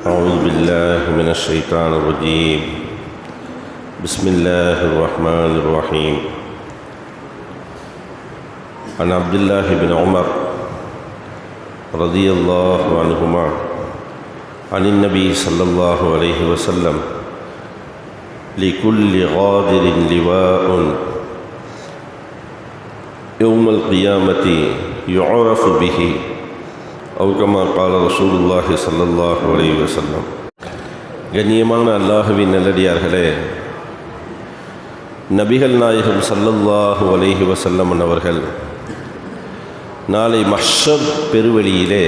أعوذ بالله من الشيطان الرجيم. بسم الله الرحمن الرحيم. عن عبد الله بن عمر رضي الله عنهما عن النبي صلى الله عليه وسلم لكل غادر لواء. يوم القيامة يعرف به அவு கமா கால ரசூலுல்லாஹி சல்லாஹ் அலி வசல்லம் கண்ணியமான அல்லாஹுவின் நல்லடியார்களே நபிகள் நாயகம் சல்லல்லாஹு அலிஹி வசல்லம் அவர்கள் நாளை மஷப் பெருவெளியிலே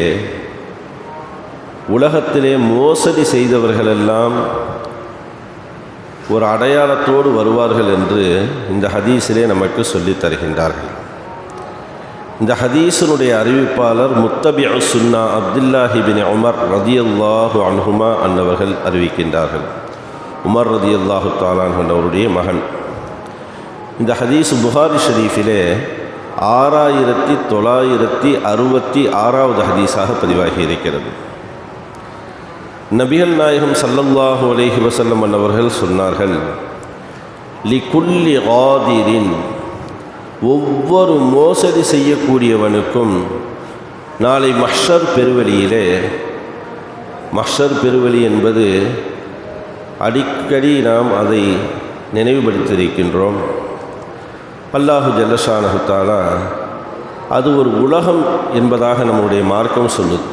உலகத்திலே மோசடி செய்தவர்களெல்லாம் ஒரு அடையாளத்தோடு வருவார்கள் என்று இந்த ஹதீஸிலே நமக்கு சொல்லித் தருகின்றார்கள் இந்த ஹதீஸனுடைய அறிவிப்பாளர் முத்தபி சுன்னா அப்துல்லாஹி பின் உமர் ரதியல்லாஹு அன்ஹுமா அன்னவர்கள் அறிவிக்கின்றார்கள். உமர் ரதியல்லாஹு தாலான் அவருடைய மகன். இந்த ஹதீஸ் புகாரி ஷரீஃபிலே ஆறாயிரத்தி தொள்ளாயிரத்தி அறுபத்தி ஆறாவது ஹதீஸாக பதிவாகி இருக்கிறது நபிகள் நாயகம் சல்லல்லாஹு அலேஹி வசல்லம் அன்னவர்கள் சொன்னார்கள் லி குல்லி ஆதிரின் ஒவ்வொரு மோசடி செய்யக்கூடியவனுக்கும் நாளை மஷர் பெருவெளியிலே மஷர் பெருவெளி என்பது அடிக்கடி நாம் அதை நினைவுபடுத்தியிருக்கின்றோம். அல்லாஹு ஜல்லஷானஹுத்தாலா அது ஒரு உலகம் என்பதாக நம்முடைய மார்க்கம் சொல்லுது.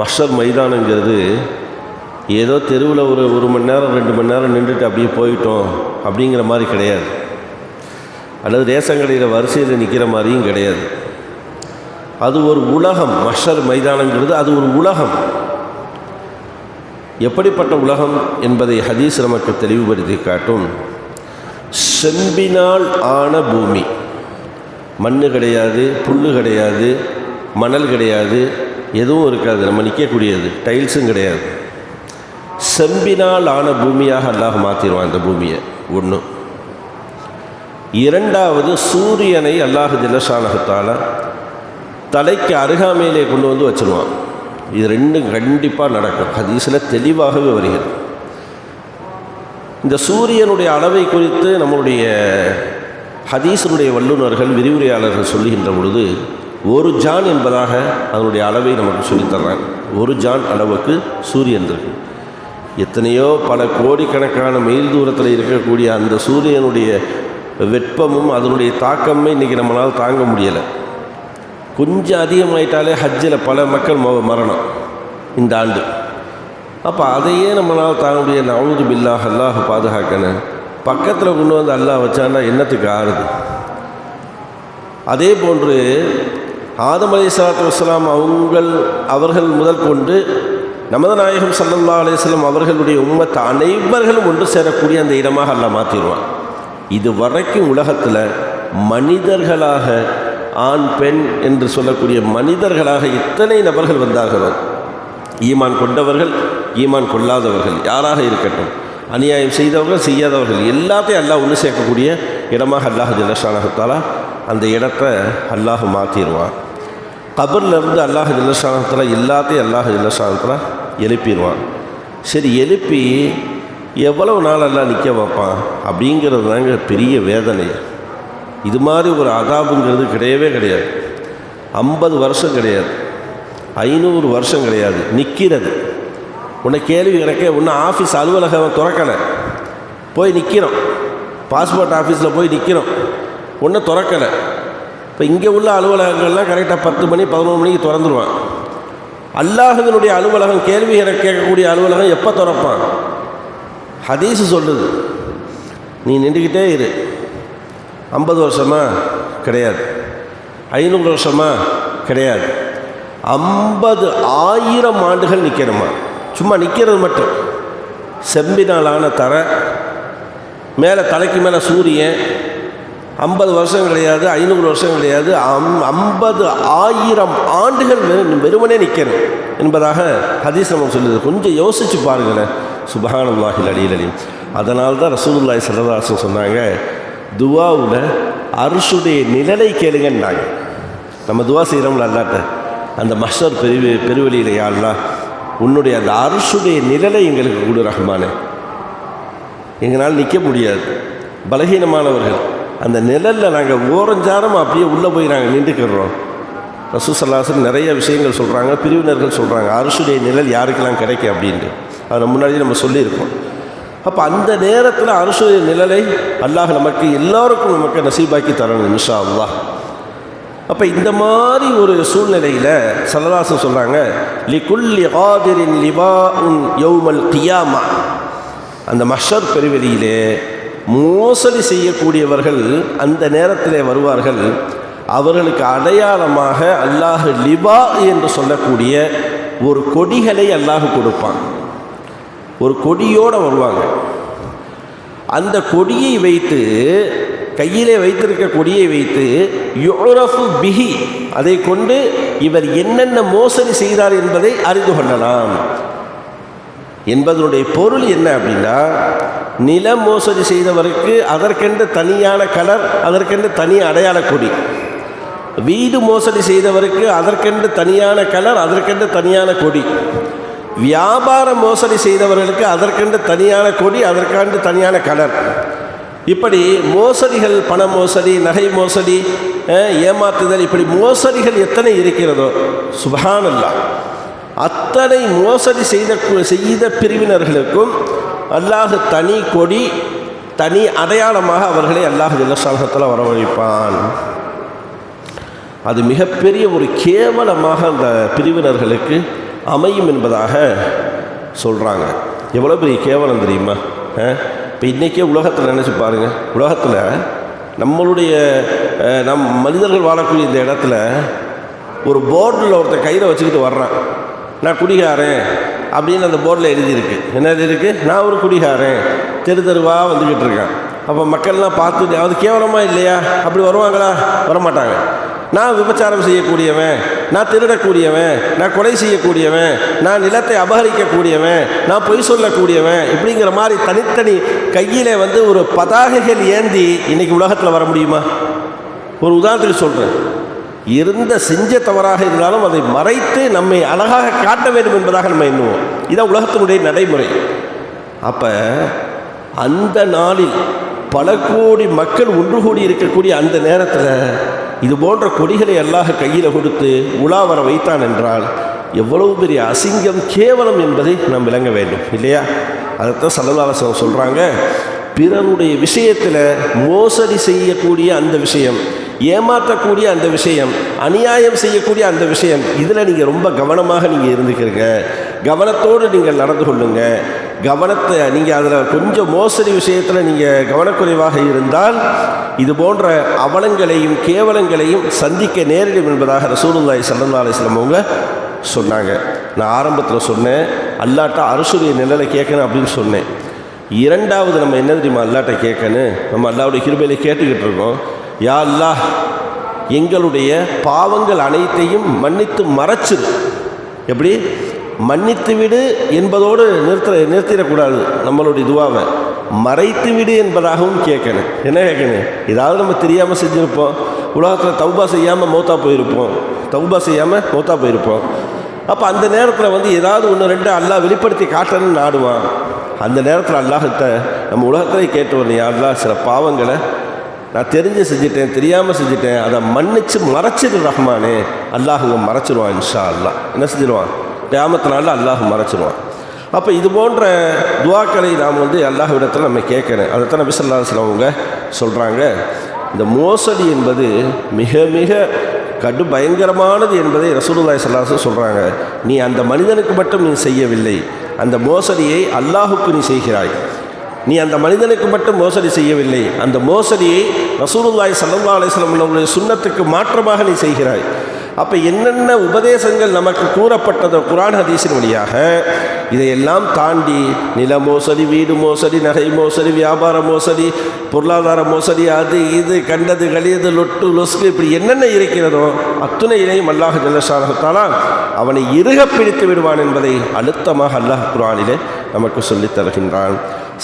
மஷர் மைதானங்கிறது ஏதோ தெருவில் ஒரு ஒரு மணி நேரம் ரெண்டு மணி நேரம் நின்றுட்டு அப்படியே போயிட்டோம் அப்படிங்கிற மாதிரி கிடையாது. அல்லது ரேஷன் கடையில் வரிசையில் நிற்கிற மாதிரியும் கிடையாது. அது ஒரு உலகம் மஷர் மைதானங்கிறது அது ஒரு உலகம். எப்படிப்பட்ட உலகம் என்பதை ஹதீஸ் நமக்கு தெளிவுபடுத்தி காட்டும். செம்பினால் ஆன பூமி. மண் கிடையாது புல் கிடையாது மணல் கிடையாது எதுவும் இருக்காது. நம்ம நிற்கக்கூடியது டைல்ஸும் கிடையாது. செம்பினால் ஆன பூமியாக அல்லாஹ் மாற்றிடுவான் அந்த பூமியை. ஒன்று இரண்டாவது சூரியனை அல்லாஹ் ஜில்லஷானகத்தால் தலைக்கு அருகாமையிலே கொண்டு வந்து வச்சுருவான். இது ரெண்டும் கண்டிப்பாக நடக்கும். ஹதீஸில் தெளிவாகவே வருகிறது. இந்த சூரியனுடைய அளவை குறித்து நம்முடைய ஹதீஸனுடைய வல்லுநர்கள் விரிவுரையாளர்கள் சொல்லுகின்ற பொழுது ஒரு ஜான் என்பதாக அதனுடைய அளவை நமக்கு சொல்லித்தர்றாங்க ஒரு ஜான் அளவுக்கு சூரியன் இருக்கு. எத்தனையோ பல கோடிக்கணக்கான மெயில் தூரத்தில் இருக்கக்கூடிய அந்த சூரியனுடைய வெப்பமும் அதனுடைய தாக்கமே இன்றைக்கி நம்மளால் தாங்க முடியலை. கொஞ்சம் அதிகமாயிட்டாலே ஹஜ்ஜில் பல மக்கள் ம மரணம் இந்த ஆண்டு. அப்போ அதையே நம்மளால் தாங்க முடியல. அவுது பில்லாஹ் அல்லாஹ் பாதுகாக்கணும் பக்கத்தில் கொண்டு வந்து அல்லாஹ் வச்சான்னா என்னத்துக்கு ஆறுது? அதே போன்று ஆதம் அலி சலாத்து வஸ்லாம் அவங்கள் அவர்கள் முதல் கொண்டு நமது நாயகம் சல்லல்லா அலிஸ்லாம் அவர்களுடைய உம்மத்தை அனைவர்களும் ஒன்று சேரக்கூடிய அந்த இடமாக அல்ல மாற்றிடுவான் இது வரைக்கும் உலகத்தில் மனிதர்களாக ஆண் பெண் என்று சொல்லக்கூடிய மனிதர்களாக இத்தனை நபர்கள் வந்தார்களோ ஈமான் கொண்டவர்கள் ஈமான் கொள்ளாதவர்கள் யாராக இருக்கட்டும் அநியாயம் செய்தவர்கள் செய்யாதவர்கள் எல்லாத்தையும் அல்லாஹ் ஒன்று சேர்க்கக்கூடிய இடமாக அல்லாஹ் ஜல்லஷானகத்தாலா அந்த இடத்த அல்லாஹ் மாற்றிடுவான் கபர்லேருந்து அல்லாஹ் ஜல்லஷானத்தில் எல்லாத்தையும் அல்லாஹ் ஜல்லஷானத்தில் எழுப்பிடுவான் சரி எழுப்பி எவ்வளவு நாளெல்லாம் நிற்க வைப்பான்? அப்படிங்கிறது தாங்க பெரிய வேதனை. இது மாதிரி ஒரு அதாபுங்கிறது கிடையவே கிடையாது. ஐம்பது வருஷம் கிடையாது. ஐநூறு வருஷம் கிடையாது. நிற்கிறது உன்னை கேள்வி கிடைக்க இன்னும் ஆஃபீஸ் அலுவலகம் திறக்கலை. போய் நிற்கிறோம் பாஸ்போர்ட் ஆஃபீஸில் போய் நிற்கிறோம் ஒன்றும் திறக்கலை. இப்போ இங்கே உள்ள அலுவலகங்கள்லாம் கரெக்டாக பத்து மணி பதினொன்று மணிக்கு திறந்துருவான். அல்லாஹினுடைய அலுவலகம் கேள்வி கேட்கக்கூடிய அலுவலகம் எப்போ திறப்பான்? ஹதீஸு சொல்லுது. நீ நின்றுக்கிட்டே இரு. ஐம்பது வருஷமா கிடையாது. ஐநூறு வருஷமா கிடையாது. ஐம்பது ஆயிரம் ஆண்டுகள் நிற்கணுமா சும்மா நிற்கிறது மட்டும். செம்பினாலான தர மேலே தலைக்கு மேலே சூரியன் ஐம்பது வருஷம் கிடையாது ஐநூறு வருஷம் கிடையாது அம் ஐம்பது ஆயிரம் ஆண்டுகள் வெறும் வெறுமனே நிற்கணும் என்பதாக ஹதீஸ் நம்ம சொல்லுது. கொஞ்சம் யோசித்து பாருங்களேன். சுபஹானல்லாஹில் அடியில் அதனால் தான் ரசூலுல்லாய் சரதாசன் சொன்னாங்க துவாவில் அரிசுடைய நிழலை கேளுங்கன்னாங்க. நம்ம துவா செய்கிறோம்ல அல்லாட்ட அந்த மஷர் பெரு பெருவெளியில் யாருன்னா உன்னுடைய அந்த அரசுடைய நிழலை எங்களுக்கு கொடு ரஹ்மானே. எங்களால் நிற்க முடியாது. பலகீனமானவர்கள் அந்த நிழலில் நாங்கள் ஓரஞ்சாரம் அப்படியே உள்ளே போய் நாங்கள் நின்றுக்கிறோம். ரசூசல்லாசன் நிறைய விஷயங்கள் சொல்கிறாங்க பிரிவினர்கள் சொல்கிறாங்க அரசுடைய நிழல் யாருக்கெல்லாம் கிடைக்கும்? அப்படின்ட்டு. அதை முன்னாடி நம்ம சொல்லியிருக்கோம். அப்போ அந்த நேரத்தில் அரசுடைய நிழலை அல்லாஹ் நமக்கு எல்லாருக்கும் நமக்கு நசீபாக்கி தரணும் நிஷா அல்லாஹ் அப்போ இந்த மாதிரி ஒரு சூழ்நிலையில் சல்லதாசன் சொல்கிறாங்க லிகுல்லி ஆதிரின் லிவா உன் யௌமல் கியாமா. அந்த மஷர் பெருவெளியிலே மோசடி செய்யக்கூடியவர்கள் அந்த நேரத்திலே வருவார்கள். அவர்களுக்கு அடையாளமாக அல்லாஹ் லிபா என்று சொல்லக்கூடிய ஒரு கொடிகளை அல்லாஹ் கொடுப்பான். ஒரு கொடியோடு வருவாங்க. அந்த கொடியை வைத்து கையிலே வைத்திருக்க கொடியை வைத்து யுரஃபு பிஹி அதை கொண்டு இவர் என்னென்ன மோசடி செய்தார் என்பதை அறிந்து கொள்ளலாம். என்பதனுடைய பொருள் என்ன அப்படின்னா நில மோசடி செய்தவருக்கு அதற்கென்று தனியான கலர் அதற்கென்று தனி அடையாள கொடி. வீடு மோசடி செய்தவருக்கு அதற்கென்று தனியான கலர் அதற்கென்று தனியான கொடி. வியாபார மோசடி செய்தவர்களுக்கு அதற்கென்று தனியான கொடி அதற்காண்டு தனியான கலர். இப்படி மோசடிகள் பண மோசடி நகை மோசடி அஹ், ஏமாத்துதல் இப்படி மோசடிகள் எத்தனை இருக்கிறதோ சுபஹானல்லா. அத்தனை மோசடி செய்த செய்த பிரிவினர்களுக்கும் அல்லாஹ் தனி கொடி தனி அடையாளமாக அவர்களை அல்லாஹ் ஜல்லசாலத்தில் வரவழைப்பான். அது மிகப்பெரிய ஒரு கேவலமாக அந்த பிரிவினர்களுக்கு அமையும் என்பதாக சொல்கிறாங்க எவ்வளோ பெரிய கேவலம் தெரியுமா? இப்போ இன்றைக்கே உலகத்தில் நினச்சி பாருங்கள் உலகத்தில் நம்மளுடைய நம் மனிதர்கள் வாழக்கூடிய இந்த இடத்துல ஒரு போர்டில் ஒருத்தன் கையில் வச்சுக்கிட்டு வர்றான். நான் குடிகாரன் அப்படின்னு அந்த போர்டில் எழுதியிருக்கு. என்ன எழுதியிருக்கு நான் ஒரு குடிகாரன். தெரு தெருவாக வந்துக்கிட்டு இருக்கேன். அப்போ மக்கள்லாம் பார்த்து அது கேவலமாக இல்லையா? அப்படி வருவாங்களா? வரமாட்டாங்க. நான் விபச்சாரம் செய்யக்கூடியவன் நான் திருடக்கூடியவன் நான் கொலை செய்யக்கூடியவன் நான் நிலத்தை அபகரிக்கக்கூடியவன் நான் பொய் சொல்லக்கூடியவன் இப்படிங்கிற மாதிரி தனித்தனி கையில் வந்து ஒரு பதாகைகள் ஏந்தி இன்றைக்கி உலகத்தில் வர முடியுமா? ஒரு உதாரணத்துக்கு சொல்கிறேன் இருந்த செஞ்ச தவறாக இருந்தாலும் அதை மறைத்து நம்மை அழகாக காட்ட வேண்டும் என்பதாக நம்ம எண்ணுவோம். இதான் உலகத்தினுடைய நடைமுறை. அப்போ அந்த நாளில் பல கோடி மக்கள் ஒன்று கூடி இருக்கக்கூடிய அந்த நேரத்தில் இது போன்ற கொடிகளை அல்லாஹ் கையில் கொடுத்து உலா வர வைத்தான் என்றால் எவ்வளவு பெரிய அசிங்கம் கேவலம் என்பதை நாம் விளங்க வேண்டும் இல்லையா? அதைத்தான் சல்லதாலசனம் சொல்கிறாங்க பிறருடைய விஷயத்தில் மோசடி செய்யக்கூடிய அந்த விஷயம் ஏமாற்றக்கூடிய அந்த விஷயம் அநியாயம் செய்யக்கூடிய அந்த விஷயம் இதில் நீங்கள் ரொம்ப கவனமாக நீங்கள் இருந்துக்கிறீங்க. கவனத்தோடு நீங்கள் நடந்து கொள்ளுங்கள் கவனத்தை நீங்கள் அதில் கொஞ்சம் மோசடி விஷயத்தில் நீங்கள் கவனக்குறைவாக இருந்தால் இது போன்ற அவலங்களையும் கேவலங்களையும் சந்திக்க நேரிடும் என்பதாக ரசூலுல்லாய் ஸல்லல்லாஹு அலைஹி அவங்க சொன்னாங்க. நான் ஆரம்பத்தில் சொன்னேன் அல்லாட்ட அரசுடைய நிழலை கேட்கணும் அப்படின்னு சொன்னேன். இரண்டாவது நம்ம என்ன தெரியுமா அல்லாட்ட கேட்கணும் நம்ம அல்லாவுடைய கிருபையில கேட்டுக்கிட்டு இருக்கோம். யா அல்லாஹ் எங்களுடைய பாவங்கள் அனைத்தையும் மன்னித்து மறைச்சிரு. எப்படி? மன்னித்து விடு என்பதோடு நிறுத்த நிறுத்திடக்கூடாது நம்மளுடைய இதுவாக மறைத்து விடு என்பதாகவும் கேட்கணும். என்ன கேட்கணும்? ஏதாவது நம்ம தெரியாமல் செஞ்சுருப்போம். உலகத்தில் தௌபா செய்யாமல் மௌத்தா போயிருப்போம். தௌபா செய்யாமல் மௌத்தா போயிருப்போம். அப்போ அந்த நேரத்தில் வந்து ஏதாவது ஒன்று ரெண்டு அல்லாஹ் வெளிப்படுத்தி காட்டணும்னு நாடுவான். அந்த நேரத்தில் அல்லாஹ்கிட்ட நம்ம உலகத்திலே கேட்டு வரலையா அல்லாஹ் சில பாவங்களை நான் தெரிஞ்சு செஞ்சுட்டேன் தெரியாமல் செஞ்சுட்டேன். அதை மன்னிச்சு மறைச்சிடு ரஹ்மானே. அல்லாஹுங்க மறைச்சிடுவான் இன்ஷா அல்லாஹ். என்ன செஞ்சிடுவான் கிராமத்தினால அல்லாஹ் மறைச்சிருவான். அப்போ இது போன்ற துவாக்களை நாம் வந்து அல்லாஹ்விடத்தில் நம்ம கேட்கணும். அதைத்தான் நபி ஸல்லல்லாஹு அவங்க சொல்கிறாங்க இந்த மோசடி என்பது மிக மிக கடு பயங்கரமானது என்பதை ரசூலுல்லாய் சல்லாசு சொல்கிறாங்க நீ அந்த மனிதனுக்கு மட்டும் நீ செய்யவில்லை. அந்த மோசடியை அல்லாஹுக்கு நீ செய்கிறாய். நீ அந்த மனிதனுக்கு மட்டும் மோசடி செய்யவில்லை. அந்த மோசடியை ரசூலுல்லாய் சல்லா அலிஸ்லாம் வஸல்லம் சுன்னத்துக்கு மாற்றமாக நீ செய்கிறாய். அப்போ என்னென்ன உபதேசங்கள் நமக்கு கூறப்பட்டதோ குரான் ஹதீஸின் வழியாக இதையெல்லாம் தாண்டி நில மோசடி வீடு மோசடி நகை மோசடி வியாபார மோசடி பொருளாதார மோசடி அது இது கண்டது கழியது லொட்டு லொஸ்கு இப்படி என்னென்ன இருக்கிறதோ அத்துணையினையும் அல்லாஹ் ஜல்லஷானத்தாலா அவனை இறுக பிடித்து விடுவான் என்பதை அழுத்தமாக அல்லாஹ் குரானிலே நமக்கு சொல்லித் தருகின்றான்.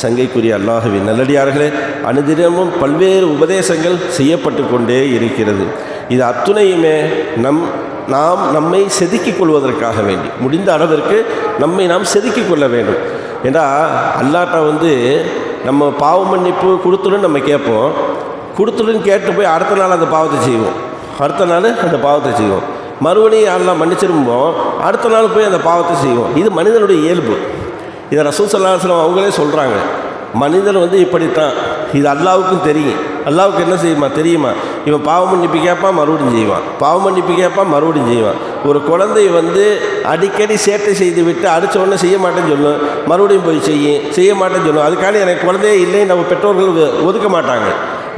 சங்கைக்குரிய அல்லாஹுவின் நல்லடியார்களே அனுதினமும் பல்வேறு உபதேசங்கள் செய்யப்பட்டு கொண்டே இருக்கிறது. இது அத்துணையுமே நம் நாம் நம்மை செதுக்கிக் கொள்வதற்காக வேண்டி முடிந்த அளவிற்கு நம்மை நாம் செதுக்கிக் கொள்ள வேண்டும். ஏன்னா அல்லாட்டா வந்து நம்ம பாவ மன்னிப்பு கொடுத்துடும் நம்ம கேட்போம். கொடுத்துடுன்னு கேட்டு போய் அடுத்த நாள் அந்த பாவத்தை செய்வோம். அடுத்த நாள் அந்த பாவத்தை செய்வோம். மறுபடியும் யாரெல்லாம் மன்னிச்சிருப்போம் அடுத்த நாள் போய் அந்த பாவத்தை செய்வோம். இது மனிதனுடைய இயல்பு. இதை ரசூல் சல்லாஹலம் அவங்களே சொல்கிறாங்க மனிதன் வந்து இப்படித்தான். இது அல்லாவுக்கும் தெரியும். அல்லாவுக்கு என்ன செய்யுமா? தெரியுமா? இவன் பாவ மன்னிப்பு கேட்பான் மறுபடியும் செய்வான். பாவ மன்னிப்பு கேட்பான் மறுபடியும் செய்வான். ஒரு குழந்தை வந்து அடிக்கடி சேட்டை செய்து விட்டு அடித்த உடனே செய்ய மாட்டேன்னு சொல்லும் மறுபடியும் போய் செய்யும் செய்ய மாட்டேன்னு சொல்லும் அதுக்காண்டி எனக்கு குழந்தையே இல்லை நம்ம பெற்றோர்கள் ஒதுக்க மாட்டாங்க.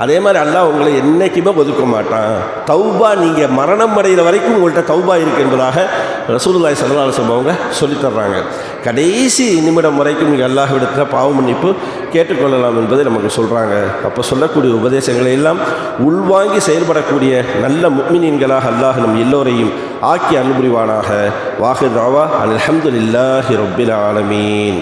அதே மாதிரி அல்லாஹ் உங்களை என்றைக்குமே ஒதுக்க மாட்டான். தௌபா நீங்கள் மரணம் அடைகிற வரைக்கும் உங்கள்கிட்ட தௌபா இருக்கு என்பதாக ரசூலுல்லாய் சல்லா சம்பவங்க சொல்லித் தர்றாங்க. கடைசி நிமிடம் வரைக்கும் நீங்கள் அல்லாஹ்விடத்தில் பாவ மன்னிப்பு கேட்டுக்கொள்ளலாம் என்பதை நமக்கு சொல்கிறாங்க அப்போ சொல்லக்கூடிய உபதேசங்களை எல்லாம் உள்வாங்கி செயல்படக்கூடிய நல்ல முக்மினீன்களாக அல்லாஹ் நம் எல்லோரையும் ஆக்கி அன்புரிவானாக வாஹிர் ராவா அல்ஹம்துலில்லாஹி ரப்பில் ஆலமீன்.